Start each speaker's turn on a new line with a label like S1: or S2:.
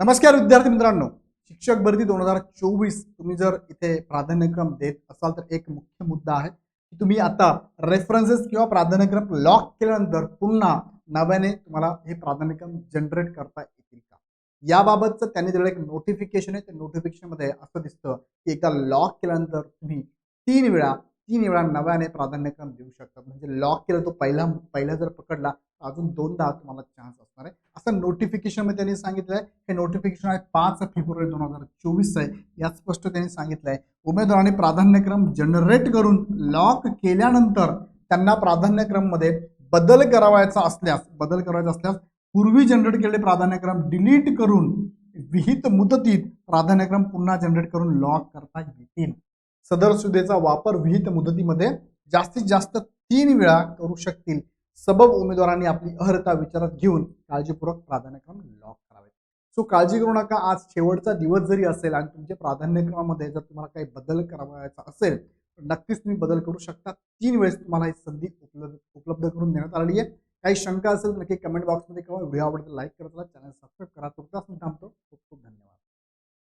S1: नमस्कार विद्यार्थी मित्रांनो. शिक्षक भरती दोन हजार चोवीस तुम्ही जर इथे प्राधान्यक्रम देत असाल तर एक मुख्य मुद्दा आहे की तुम्ही आता रेफरन्सेस किंवा प्राधान्यक्रम लॉक केल्यानंतर पुन्हा नव्याने तुम्हाला हे प्राधान्यक्रम जनरेट करता येतील का? याबाबतचं त्यांनी दिलेलं एक नोटिफिकेशन आहे. त्या नोटिफिकेशनमध्ये असं दिसतं की एकदा लॉक केल्यानंतर तुम्ही तीन वेळा तीन वेळा नव्याने प्राधान्यक्रम देऊ शकतात. म्हणजे लॉक केलं तो पहिला पहिला जर पकडला तर अजून दोनदा तुम्हाला चान्स असणार आहे. असं नोटिफिकेशनमध्ये त्यांनी सांगितलं आहे हे नोटिफिकेशन आहे पाच फेब्रुवारी दोन हजार चोवीस आहे. यात स्पष्ट त्यांनी सांगितलं आहे उमेदवारांनी प्राधान्यक्रम जनरेट करून लॉक केल्यानंतर त्यांना प्राधान्यक्रममध्ये बदल करावायचा असल्यास बदल करायचा असल्यास पूर्वी जनरेट केलेले प्राधान्यक्रम डिलीट करून विहित मुदतीत प्राधान्यक्रम पुन्हा जनरेट करून लॉक करता येतील. सदर सुविधेचा वापर विहित मुदतीमध्ये जास्तीत जास्त तीन वेळा करू शकतील. सबब उमेदवारांनी आपली अर्हता विचारात घेऊन काळजीपूर्वक प्राधान्यक्रम लॉक करावे सो काळजी करू नका. आज शेवटचा दिवस जरी असेल आणि तुमच्या प्राधान्यक्रमामध्ये जर तुम्हाला काही बदल करावायचा असेल तर नक्कीच तुम्ही बदल करू शकता. तीन वेळेस तुम्हाला ही संधी उपलब्ध उपलब्ध करून देण्यात आलेली आहे. काही शंका असेल तर नक्की कमेंट बॉक्समध्ये किंवा व्हिडिओ आवडतं लाईक करत चॅनल सबस्क्राईब करा. तुमचाच मी थांबतो